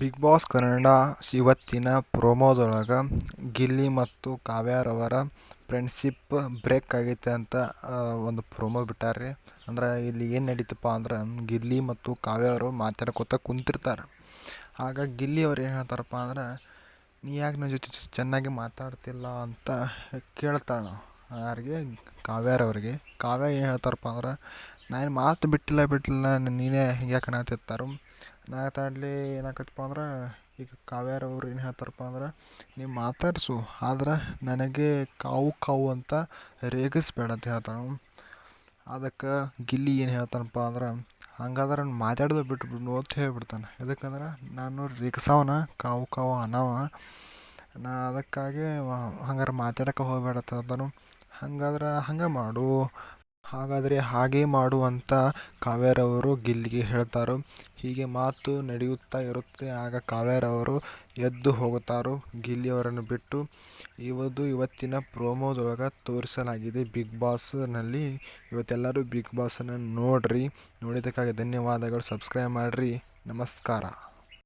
Big boss Kannada ಇವತ್ತಿನ ಪ್ರೋಮೋದೊಳಗೆ ಗಿಲ್ಲಿ ಮತ್ತು ಕಾವ್ಯಾರವರ friendship break ಆಗೈತೆ ಅಂತ ಒಂದು ಪ್ರೋಮೋ ಬಿಟ್ಟಾರ್ರಿ. ಅಂದ್ರೆ ಇಲ್ಲಿ ಏನು ನಡೀತಪ್ಪ ಅಂದ್ರೆ ಗಿಲ್ಲಿ ಮತ್ತು ಕಾವ್ಯ ಅವರು ಮಾತಾಡ್ಕೊತ ಕುಂತಿರ್ತಾರೆ. ಆಗ ಗಿಲ್ಲಿ ಅವ್ರು ಏನು ಹೇಳ್ತಾರಪ್ಪ ಅಂದ್ರೆ, ನೀ ಯಾಕೆ ನನ್ನ ಜೊತೆ ಚೆನ್ನಾಗಿ ಮಾತಾಡ್ತಿಲ್ಲ ಅಂತ ಕೇಳ್ತಾಳೆ. ಯಾರಿಗೆ? ಕಾವ್ಯಾರವ್ರಿಗೆ ಕಾವ್ಯ ಏನು ಹೇಳ್ತಾರಪ್ಪ ಅಂದ್ರೆ ನಾನು ಮಾತು ಬಿಟ್ಟಿಲ್ಲ ಬಿಟ್ಟಿಲ್ಲ ನೀನೇ ಹಿಂಗೆ ಯಾಕೆ ನಾ ತಾಡ್ಲಿ ಏನಾಕತ್ತಪ್ಪ ಅಂದ್ರೆ, ಈಗ ಕಾವ್ಯರವ್ರು ಏನು ಹೇಳ್ತಾರಪ್ಪ ಅಂದ್ರೆ, ನೀವು ಮಾತಾಡಿಸು, ಆದ್ರೆ ನನಗೆ ಕಾವು ಕಾವು ಅಂತ ರೇಗಿಸ್ಬೇಡ ಅಂತ ಹೇಳ್ತಾನೆ ಅದಕ್ಕೆ ಗಿಲ್ಲಿ ಏನು ಹೇಳ್ತಾನಪ್ಪ ಅಂದ್ರೆ, ಹಂಗಾದ್ರೆ ಮಾತಾಡೋದು ಬಿಟ್ಬಿಡು ಅಂತ ಹೇಳ್ಬಿಡ್ತಾನೆ. ಯಾಕಂದ್ರೆ ನಾನು ರೇಗಿಸಾವನ, ಕಾವು ಕಾವು ಅನ್ನವ ನಾ ಅದಕ್ಕಾಗಿ ಹಂಗಾರೆ ಮಾತಾಡೋಕೆ ಹೋಗ್ಬೇಡ ಅಂತ ಹೇಳ್ತಾನು. ಹಂಗಾದ್ರೆ ಹಂಗೆ ಮಾಡು. ಹಾಗಾದರೆ ಹಾಗೆ ಮಾಡುವಂತ ಕಾವ್ಯರವರು ಗಿಲ್ಲಿಗೆ ಹೇಳ್ತಾರೋ. ಹೀಗೆ ಮಾತು ನಡೆಯುತ್ತಾ ಇರುತ್ತೆ. ಆಗ ಕಾವ್ಯರವರು ಎದ್ದು ಹೋಗುತ್ತಾರೆ. ಗಿಲ್ಲಿಯವರನ್ನು ಬಿಟ್ಟು ಇವತ್ತು ಇವತ್ತಿನ ಪ್ರೋಮೋದೊಳಗೆ ತೋರಿಸಲಾಗಿದೆ ಬಿಗ್ ಬಾಸ್ನಲ್ಲಿ ಇವತ್ತೆಲ್ಲರೂ ಬಿಗ್ ಬಾಸನ್ನು ನೋಡಿರಿ. ನೋಡಿದ್ದಕ್ಕಾಗಿ ಧನ್ಯವಾದಗಳು. ಸಬ್ಸ್ಕ್ರೈಬ್ ಮಾಡಿರಿ. ನಮಸ್ಕಾರ.